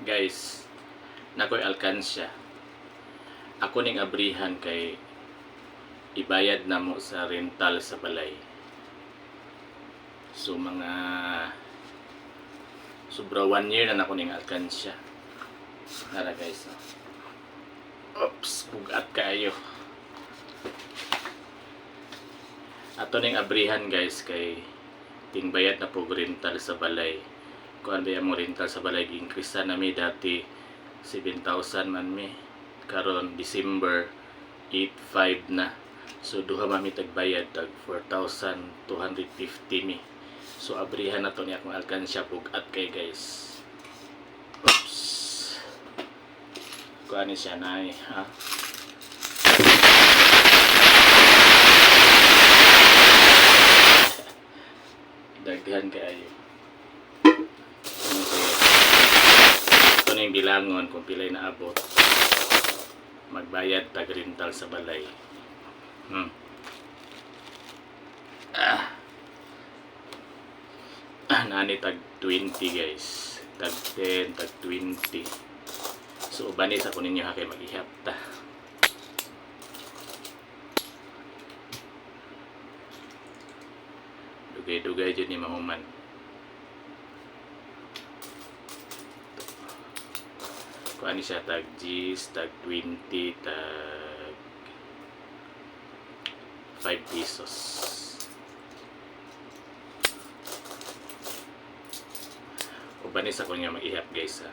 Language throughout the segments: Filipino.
guys nakoy alkansya. Ako ning abrihan kay ibayad na mo sa rental sa balay. So mga sobra one year na nako ning alkansya. Nara guys oh. oops bugat kayo. Ato ning abrihan guys kay tingbayad na po rental sa balay kuan ba mo rental sa balay increase na mi dati 7,000 man mi. Karon December 8.5 na. So duha mami tagbayad tag 4,250 mi. So abrihan na to ni akong alkansya bugat kay guys. Oops. Kuan siya na ha? Daghan kayo yung bilangon kung pilay na abot. Magbayad tag rental sa balay. Hmm. ah. ah nani tag 20 guys. Tag 10 tag 20 so ubanis ako ninyo ha kay mag-ihap ta. Dugay-dugay dyan ni mahuman ni siya tag G's, tag 20, tag 5 pesos. Ubanis ako nga mag-ihap guys ha.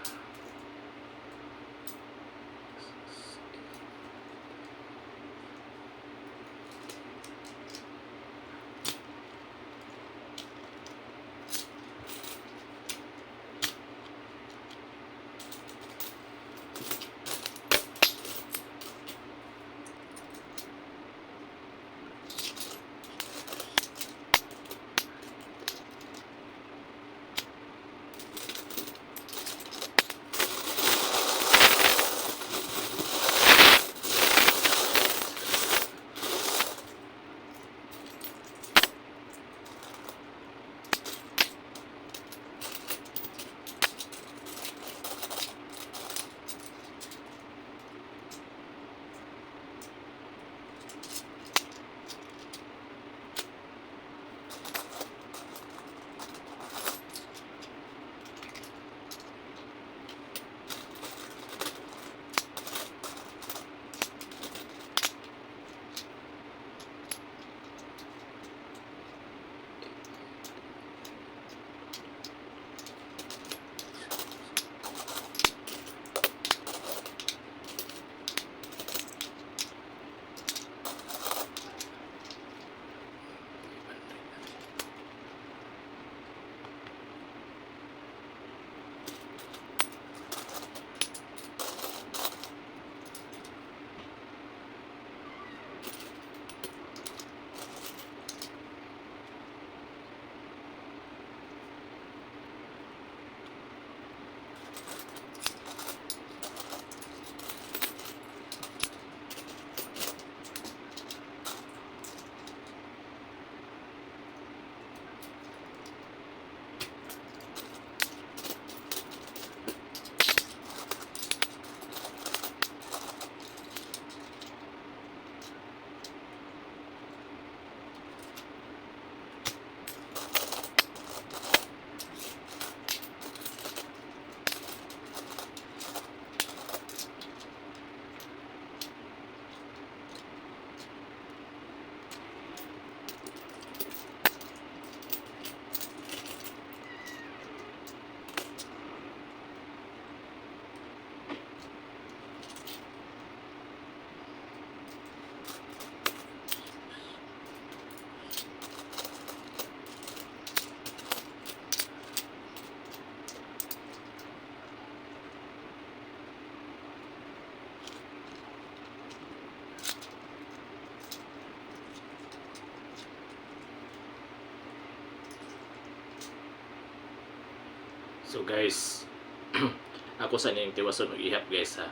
So guys, ako sa ning tiwason og ihap guys ha.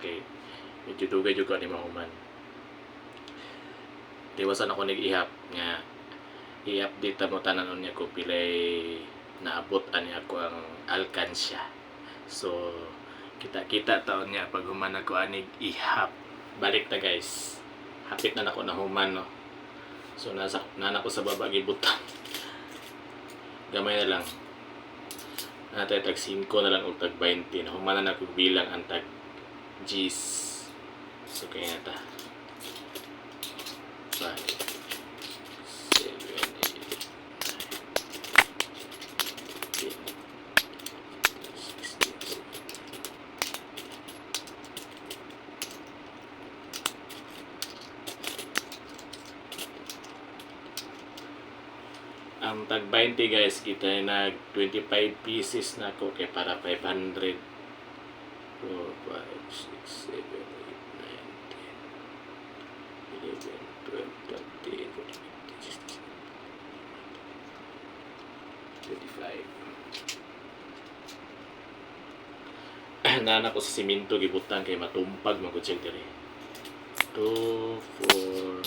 Okay. Medyo dugay jud ko ni mahuman. Tiwasan ako nig ihap nga i-update mo tanan niya ko pilay naabot ani ako ang alkansya. So, kita-kita taon niya pag human ako anig ihap. Balik ta guys. Hapit na nako na human no. So, nasa, nana ko sa baba gibutang. Gamay na lang. Natay tag 5 na lang o tag 20. Nahuman na ako bilang ang tag G's. So, kaya na ta. 5, 7, 8, 9, 10, 16, ang tag 20 guys kita ay nag 25 pieces na ko kay para 500 4, 5, 6, 7, 8, 9, 10 11, 12, 13, 14, 15, 25 Nana ko sa siminto gibutang kay matumpag magutsig diri 2, 4,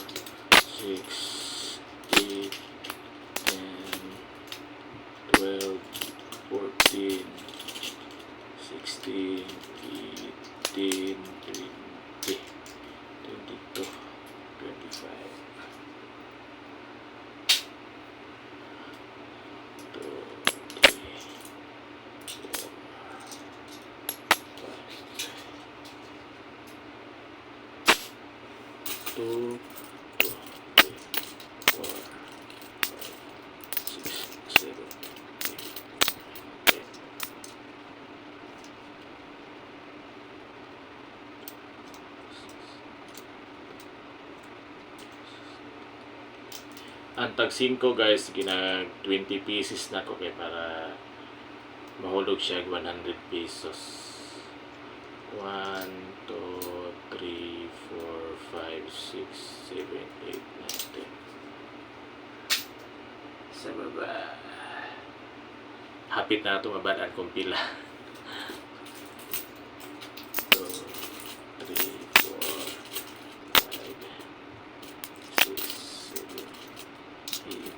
6, 12, 14, 16, 18, 20, 22, 25. Two, Ang tag 5 guys, ginag 20 pieces na ko kay para mahulog siya og 100 pesos. 1, 2, 3, 4, 5, 6, 7, 8, 9, 10. Sa baba. Hapit na ito mabadaan kong pila. 2, 3, 4, 5, 6, 7, 8, 9.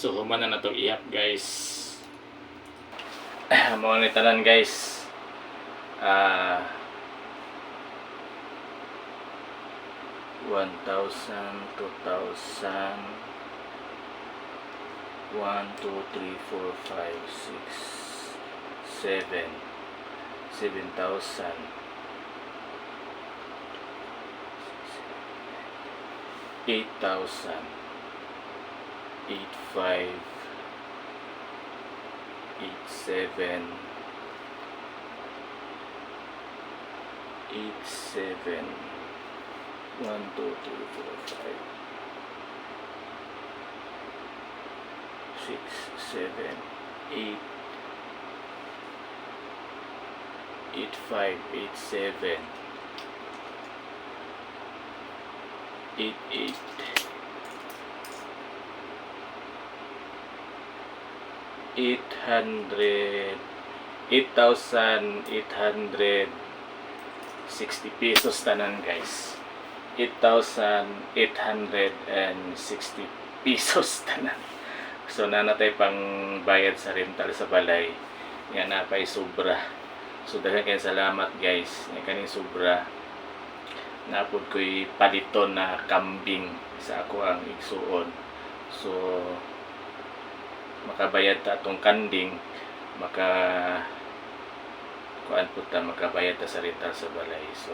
So, human na itong iyak, guys. Mga ni tanan, guys. Ah... 1,000, 2,000, 1, 2, 3, 4, 5, 6, 7, 7,000. 8,000 eight five eight seven eight seven one two three four five six seven eight eight five eight seven eight eight eight hundred eight thousand eight hundred sixty pesos tanan guys. eight thousand eight hundred and sixty pesos tanan. So nanatay pang bayad sa rental sa balay. Nga napay sobra. So dahil kayo salamat guys nga kaning sobra napod ko'y paliton na kambing sa ako ang igsuon. So makabayad ta atong kanding maka kuan po ta makabayad ta sa rental sa balay. So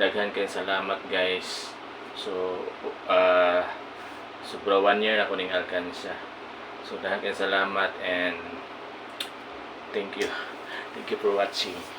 daghan kay salamat guys. So uh, sobra one year ako ning alkansya. So daghan kay salamat and thank you. Thank you for watching